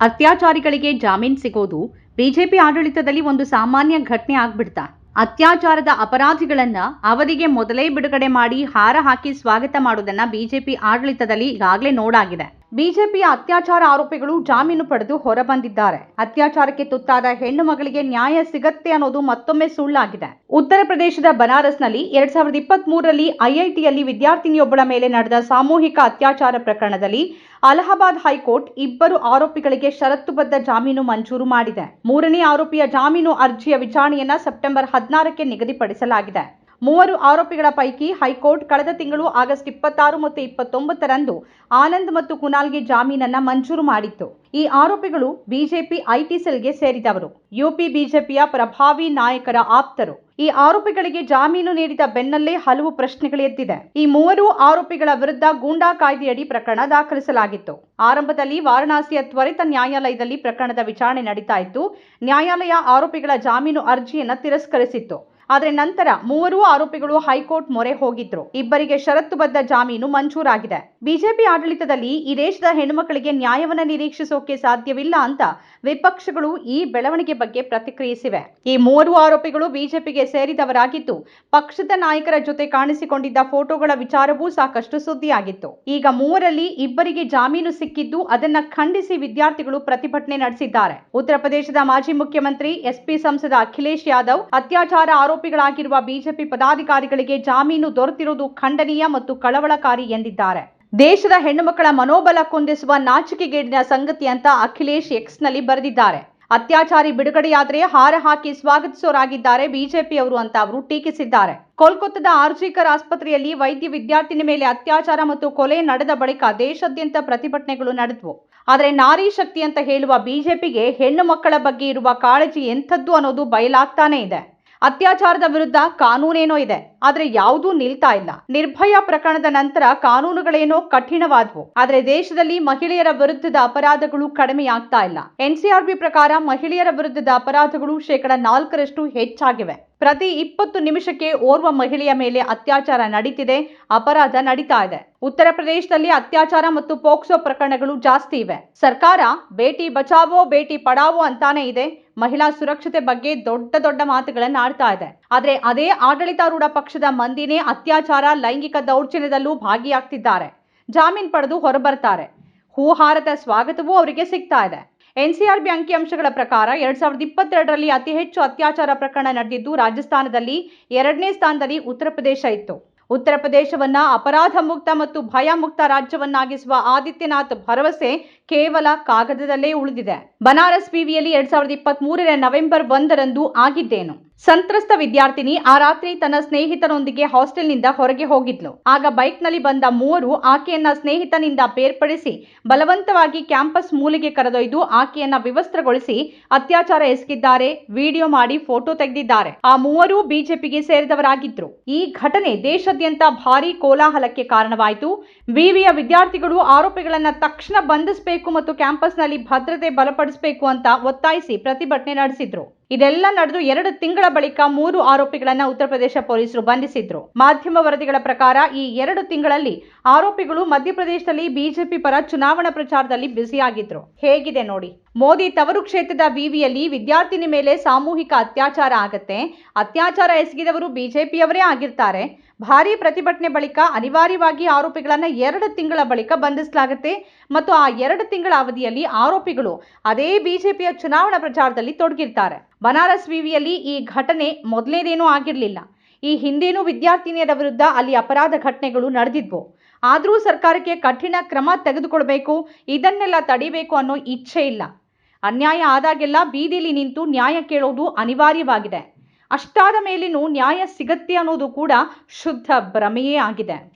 ಅತ್ಯಾಚಾರಿಗಳಿಗೆ ಜಾಮೀನು ಸಿಗೋದು ಬಿಜೆಪಿ ಆಡಳಿತದಲ್ಲಿ ಒಂದು ಸಾಮಾನ್ಯ ಘಟನೆ ಆಗ್ಬಿಡ್ತಾ. ಅತ್ಯಾಚಾರದ ಅಪರಾಧಿಗಳನ್ನ ಅವಧಿಗೆ ಮೊದಲೇ ಬಿಡುಗಡೆ ಮಾಡಿ ಹಾರ ಹಾಕಿ ಸ್ವಾಗತ ಮಾಡೋದನ್ನ ಬಿಜೆಪಿ ಆಡಳಿತದಲ್ಲಿ ಈಗಾಗಲೇ ನೋಡಾಗಿದೆ. ಬಿಜೆಪಿಯ ಅತ್ಯಾಚಾರ ಆರೋಪಿಗಳು ಜಾಮೀನು ಪಡೆದು ಹೊರಬಂದಿದ್ದಾರೆ. ಅತ್ಯಾಚಾರಕ್ಕೆ ತುತ್ತಾದ ಹೆಣ್ಣು ಮಗಳಿಗೆ ನ್ಯಾಯ ಸಿಗತ್ತೆ ಅನ್ನೋದು ಮತ್ತೊಮ್ಮೆ ಸುಳ್ಳಾಗಿದೆ. ಉತ್ತರ ಪ್ರದೇಶದ ಬನಾರಸ್ನಲ್ಲಿ ಎರಡ್ ಸಾವಿರದ ಇಪ್ಪತ್ತ್ ಮೂರರಲ್ಲಿ ಐಐಟಿಯಲ್ಲಿ ವಿದ್ಯಾರ್ಥಿನಿಯೊಬ್ಬಳ ಮೇಲೆ ನಡೆದ ಸಾಮೂಹಿಕ ಅತ್ಯಾಚಾರ ಪ್ರಕರಣದಲ್ಲಿ ಅಲಹಾಬಾದ್ ಹೈಕೋರ್ಟ್ ಇಬ್ಬರು ಆರೋಪಿಗಳಿಗೆ ಷರತ್ತುಬದ್ಧ ಜಾಮೀನು ಮಂಜೂರು ಮಾಡಿದೆ. ಮೂರನೇ ಆರೋಪಿಯ ಜಾಮೀನು ಅರ್ಜಿಯ ವಿಚಾರಣೆಯನ್ನ ಸೆಪ್ಟೆಂಬರ್ ಹದಿನಾರಕ್ಕೆ ನಿಗದಿಪಡಿಸಲಾಗಿದೆ. ಮೂವರು ಆರೋಪಿಗಳ ಪೈಕಿ ಹೈಕೋರ್ಟ್ ಕಳೆದ ತಿಂಗಳು ಆಗಸ್ಟ್ ಇಪ್ಪತ್ತಾರು ಮತ್ತು ಇಪ್ಪತ್ತೊಂಬತ್ತರಂದು ಆನಂದ್ ಮತ್ತು ಕುನಾಲ್ಗೆ ಜಾಮೀನನ್ನ ಮಂಜೂರು ಮಾಡಿತ್ತು. ಈ ಆರೋಪಿಗಳು ಬಿಜೆಪಿ ಐಟಿ ಸೆಲ್ಗೆ ಸೇರಿದವರು. ಯುಪಿ ಬಿಜೆಪಿಯ ಪ್ರಭಾವಿ ನಾಯಕರ ಆಪ್ತರು. ಈ ಆರೋಪಿಗಳಿಗೆ ಜಾಮೀನು ನೀಡಿದ ಬೆನ್ನಲ್ಲೇ ಹಲವು ಪ್ರಶ್ನೆಗಳು ಎದ್ದಿದೆ. ಈ ಮೂವರು ಆರೋಪಿಗಳ ವಿರುದ್ಧ ಗೂಂಡಾ ಕಾಯ್ದೆಯಡಿ ಪ್ರಕರಣ ದಾಖಲಿಸಲಾಗಿತ್ತು. ಆರಂಭದಲ್ಲಿ ವಾರಣಾಸಿಯ ತ್ವರಿತ ನ್ಯಾಯಾಲಯದಲ್ಲಿ ಪ್ರಕರಣದ ವಿಚಾರಣೆ ನಡೀತಾ ಇತ್ತು. ನ್ಯಾಯಾಲಯ ಆರೋಪಿಗಳ ಜಾಮೀನು ಅರ್ಜಿಯನ್ನು ತಿರಸ್ಕರಿಸಿತ್ತು. ಆದರೆ ನಂತರ ಮೂವರೂ ಆರೋಪಿಗಳು ಹೈಕೋರ್ಟ್ ಮೊರೆ ಹೋಗಿದ್ರು. ಇಬ್ಬರಿಗೆ ಷರತ್ತುಬದ್ಧ ಜಾಮೀನು ಮಂಜೂರಾಗಿದೆ. ಬಿಜೆಪಿ ಆಡಳಿತದಲ್ಲಿ ಈ ದೇಶದ ಹೆಣ್ಣುಮಕ್ಕಳಿಗೆ ನ್ಯಾಯವನ್ನ ನಿರೀಕ್ಷಿಸೋಕೆ ಸಾಧ್ಯವಿಲ್ಲ ಅಂತ ವಿಪಕ್ಷಗಳು ಈ ಬೆಳವಣಿಗೆ ಬಗ್ಗೆ ಪ್ರತಿಕ್ರಿಯಿಸಿವೆ. ಈ ಮೂವರು ಆರೋಪಿಗಳು ಬಿಜೆಪಿಗೆ ಸೇರಿದವರಾಗಿದ್ದು, ಪಕ್ಷದ ನಾಯಕರ ಜೊತೆ ಕಾಣಿಸಿಕೊಂಡಿದ್ದ ಫೋಟೋಗಳ ವಿಚಾರವೂ ಸಾಕಷ್ಟು ಸುದ್ದಿಯಾಗಿತ್ತು. ಈಗ ಮೂವರಲ್ಲಿ ಇಬ್ಬರಿಗೆ ಜಾಮೀನು ಸಿಕ್ಕಿದ್ದು ಅದನ್ನ ಖಂಡಿಸಿ ವಿದ್ಯಾರ್ಥಿಗಳು ಪ್ರತಿಭಟನೆ ನಡೆಸಿದ್ದಾರೆ. ಉತ್ತರ ಪ್ರದೇಶದ ಮಾಜಿ ಮುಖ್ಯಮಂತ್ರಿ ಎಸ್ಪಿ ಸಂಸದ ಅಖಿಲೇಶ್ ಯಾದವ್ ಅತ್ಯಾಚಾರ ಆರೋಪಿಗಳಾಗಿರುವ ಬಿಜೆಪಿ ಪದಾಧಿಕಾರಿಗಳಿಗೆ ಜಾಮೀನು ದೊರೆತಿರುವುದು ಖಂಡನೀಯ ಮತ್ತು ಕಳವಳಕಾರಿ ಎಂದಿದ್ದಾರೆ. ದೇಶದ ಹೆಣ್ಣುಮಕ್ಕಳ ಮನೋಬಲ ಕುಂದಿಸುವ ನಾಚಿಕೆಗೇಡಿನ ಸಂಗತಿ ಅಂತ ಅಖಿಲೇಶ್ ಎಕ್ಸ್ನಲ್ಲಿ ಬರೆದಿದ್ದಾರೆ. ಅತ್ಯಾಚಾರಿ ಬಿಡುಗಡೆಯಾದರೆ ಹಾರ ಹಾಕಿ ಸ್ವಾಗತಿಸೋರಾಗಿದ್ದಾರೆ ಬಿಜೆಪಿಯವರು ಅಂತ ಅವರು ಟೀಕಿಸಿದ್ದಾರೆ. ಕೋಲ್ಕತ್ತಾದ ಆರ್ಜಿಕರ್ ಆಸ್ಪತ್ರೆಯಲ್ಲಿ ವೈದ್ಯ ವಿದ್ಯಾರ್ಥಿನಿ ಮೇಲೆ ಅತ್ಯಾಚಾರ ಮತ್ತು ಕೊಲೆ ನಡೆದ ಬಳಿಕ ದೇಶಾದ್ಯಂತ ಪ್ರತಿಭಟನೆಗಳು ನಡೆದವು. ಆದರೆ ನಾರಿ ಶಕ್ತಿ ಅಂತ ಹೇಳುವ ಬಿಜೆಪಿಗೆ ಹೆಣ್ಣು ಮಕ್ಕಳ ಬಗ್ಗೆ ಇರುವ ಕಾಳಜಿ ಎಂಥದ್ದು ಅನ್ನೋದು ಬಯಲಾಗ್ತಾನೆ ಇದೆ. ಅತ್ಯಾಚಾರದ ವಿರುದ್ಧ ಕಾನೂನೇನೋ ಇದೆ, ಆದ್ರೆ ಯಾವುದೂ ನಿಲ್ತಾ ಇಲ್ಲ. ನಿರ್ಭಯ ಪ್ರಕರಣದ ನಂತರ ಕಾನೂನುಗಳೇನೋ ಕಠಿಣವಾದವು, ಆದ್ರೆ ದೇಶದಲ್ಲಿ ಮಹಿಳೆಯರ ವಿರುದ್ಧದ ಅಪರಾಧಗಳು ಕಡಿಮೆಯಾಗ್ತಾ ಇಲ್ಲ. ಎನ್ಸಿಆರ್ಬಿ ಪ್ರಕಾರ ಮಹಿಳೆಯರ ವಿರುದ್ಧದ ಅಪರಾಧಗಳು ಶೇಕಡ ನಾಲ್ಕರಷ್ಟು ಹೆಚ್ಚಾಗಿವೆ. ಪ್ರತಿ ಇಪ್ಪತ್ತು ನಿಮಿಷಕ್ಕೆ ಓರ್ವ ಮಹಿಳೆಯ ಮೇಲೆ ಅತ್ಯಾಚಾರ ನಡೀತಿದೆ, ಅಪರಾಧ ನಡೀತಾ ಇದೆ. ಉತ್ತರ ಪ್ರದೇಶದಲ್ಲಿ ಅತ್ಯಾಚಾರ ಮತ್ತು ಪೋಕ್ಸೋ ಪ್ರಕರಣಗಳು ಜಾಸ್ತಿ ಇವೆ. ಸರ್ಕಾರ ಬೇಟಿ ಬಚಾವೋ, ಬೇಟಿ ಪಡಾವೋ ಅಂತಾನೆ ಇದೆ. ಮಹಿಳಾ ಸುರಕ್ಷತೆ ಬಗ್ಗೆ ದೊಡ್ಡ ದೊಡ್ಡ ಮಾತುಗಳನ್ನ ಆಡ್ತಾ ಇದೆ. ಆದ್ರೆ ಅದೇ ಆಡಳಿತಾರೂಢ ಪಕ್ಷದ ಮಂದಿನೇ ಅತ್ಯಾಚಾರ, ಲೈಂಗಿಕ ದೌರ್ಜನ್ಯದಲ್ಲೂ ಭಾಗಿಯಾಗ್ತಿದ್ದಾರೆ. ಜಾಮೀನು ಪಡೆದು ಹೊರಬರ್ತಾರೆ. ಹೂಹಾರದ ಸ್ವಾಗತವೂ ಅವರಿಗೆ ಸಿಗ್ತಾ ಇದೆ. ಎನ್ಸಿಆರ್ಬಿ ಅಂಕಿಅಂಶಗಳ ಪ್ರಕಾರ ಎರಡ್ ಸಾವಿರದ ಇಪ್ಪತ್ತೆರಡರಲ್ಲಿ ಅತಿ ಹೆಚ್ಚು ಅತ್ಯಾಚಾರ ಪ್ರಕರಣ ನಡೆದಿದ್ದು, ರಾಜಸ್ಥಾನದಲ್ಲಿ ಎರಡನೇ ಸ್ಥಾನದಲ್ಲಿ ಉತ್ತರ ಪ್ರದೇಶ ಇತ್ತು. ಉತ್ತರ ಪ್ರದೇಶವನ್ನ ಅಪರಾಧ ಮುಕ್ತ ಮತ್ತು ಭಯ ಮುಕ್ತ ರಾಜ್ಯವನ್ನಾಗಿಸುವ ಆದಿತ್ಯನಾಥ್ ಭರವಸೆ ಕೇವಲ ಕಾಗದದಲ್ಲೇ ಉಳಿದಿದೆ. ಬನಾರಸ್ ವಿವಿಯಲ್ಲಿ ಎರಡ್ ಸಾವಿರದ ಇಪ್ಪತ್ತ್ ಮೂರರ ನವೆಂಬರ್ ಒಂದರಂದು ಆಗಿದ್ದೇನು. ಸಂತ್ರಸ್ತ ವಿದ್ಯಾರ್ಥಿನಿ ಆ ರಾತ್ರಿ ತನ್ನ ಸ್ನೇಹಿತನೊಂದಿಗೆ ಹಾಸ್ಟೆಲ್ನಿಂದ ಹೊರಗೆ ಹೋಗಿದ್ಲು. ಆಗ ಬೈಕ್ನಲ್ಲಿ ಬಂದ ಮೂವರು ಆಕೆಯನ್ನ ಸ್ನೇಹಿತನಿಂದ ಬೇರ್ಪಡಿಸಿ ಬಲವಂತವಾಗಿ ಕ್ಯಾಂಪಸ್ ಮೂಲೆಗೆ ಕರೆದೊಯ್ದು ಆಕೆಯನ್ನ ವಿವಸ್ತ್ರಗೊಳಿಸಿ ಅತ್ಯಾಚಾರ ಎಸಗಿದ್ದಾರೆ. ವಿಡಿಯೋ ಮಾಡಿ ಫೋಟೋ ತೆಗೆದಿದ್ದಾರೆ. ಆ ಮೂವರು ಬಿಜೆಪಿಗೆ ಸೇರಿದವರಾಗಿದ್ರು. ಈ ಘಟನೆ ದೇಶಾದ್ಯಂತ ಭಾರೀ ಕೋಲಾಹಲಕ್ಕೆ ಕಾರಣವಾಯಿತು. ವಿವಿಯ ವಿದ್ಯಾರ್ಥಿಗಳು ಆರೋಪಿಗಳನ್ನ ತಕ್ಷಣ ಬಂಧಿಸಬೇಕು ಮತ್ತು ಕ್ಯಾಂಪಸ್ನಲ್ಲಿ ಭದ್ರತೆ ಬಲಪಡಿಸಬೇಕು ಅಂತ ಒತ್ತಾಯಿಸಿ ಪ್ರತಿಭಟನೆ ನಡೆಸಿದ್ರು. ಇದೆಲ್ಲ ನಡೆದು ಎರಡು ತಿಂಗಳ ಬಳಿಕ ಮೂರು ಆರೋಪಿಗಳನ್ನ ಉತ್ತರ ಪ್ರದೇಶ ಪೊಲೀಸರು ಬಂಧಿಸಿದ್ರು. ಮಾಧ್ಯಮ ವರದಿಗಳ ಪ್ರಕಾರ ಈ ಎರಡು ತಿಂಗಳಲ್ಲಿ ಆರೋಪಿಗಳು ಮಧ್ಯಪ್ರದೇಶದಲ್ಲಿ ಬಿಜೆಪಿ ಪರ ಚುನಾವಣಾ ಪ್ರಚಾರದಲ್ಲಿ ಬ್ಯುಸಿಯಾಗಿದ್ರು. ಹೇಗಿದೆ ನೋಡಿ. ಮೋದಿ ತವರು ಕ್ಷೇತ್ರದ ವಿವಿಯಲ್ಲಿ ವಿದ್ಯಾರ್ಥಿನಿ ಮೇಲೆ ಸಾಮೂಹಿಕ ಅತ್ಯಾಚಾರ ಆಗತ್ತೆ. ಅತ್ಯಾಚಾರ ಎಸಗಿದವರು ಬಿಜೆಪಿಯವರೇ ಆಗಿರ್ತಾರೆ. ಭಾರಿ ಪ್ರತಿಭಟನೆ ಬಳಿಕ ಅನಿವಾರ್ಯವಾಗಿ ಆರೋಪಿಗಳನ್ನ ಎರಡು ತಿಂಗಳ ಬಳಿಕ ಬಂಧಿಸಲಾಗುತ್ತೆ. ಮತ್ತು ಆ ಎರಡು ತಿಂಗಳ ಅವಧಿಯಲ್ಲಿ ಆರೋಪಿಗಳು ಅದೇ ಬಿಜೆಪಿಯ ಚುನಾವಣಾ ಪ್ರಚಾರದಲ್ಲಿ ತೊಡಗಿರ್ತಾರೆ. ಬನಾರಸ್ ವಿವಿಯಲ್ಲಿ ಈ ಘಟನೆ ಮೊದಲನೇದೇನೂ ಆಗಿರಲಿಲ್ಲ. ಈ ಹಿಂದೇನೂ ವಿದ್ಯಾರ್ಥಿನಿಯರ ವಿರುದ್ಧ ಅಲ್ಲಿ ಅಪರಾಧ ಘಟನೆಗಳು ನಡೆದಿದ್ವು. ಆದರೂ ಸರ್ಕಾರಕ್ಕೆ ಕಠಿಣ ಕ್ರಮ ತೆಗೆದುಕೊಳ್ಬೇಕು, ಇದನ್ನೆಲ್ಲ ತಡಿಬೇಕು ಅನ್ನೋ ಇಚ್ಛೆ ಇಲ್ಲ. ಅನ್ಯಾಯ ಆದಾಗೆಲ್ಲ ಬೀದಿಲಿ ನಿಂತು ನ್ಯಾಯ ಕೇಳೋದು ಅನಿವಾರ್ಯವಾಗಿದೆ. ಅಷ್ಟಾದ ಮೇಲಿನೂ ನ್ಯಾಯ ಸಿಗತ್ತೆ ಅನ್ನೋದು ಕೂಡ ಶುದ್ಧ ಭ್ರಮೆಯೇ ಆಗಿದೆ.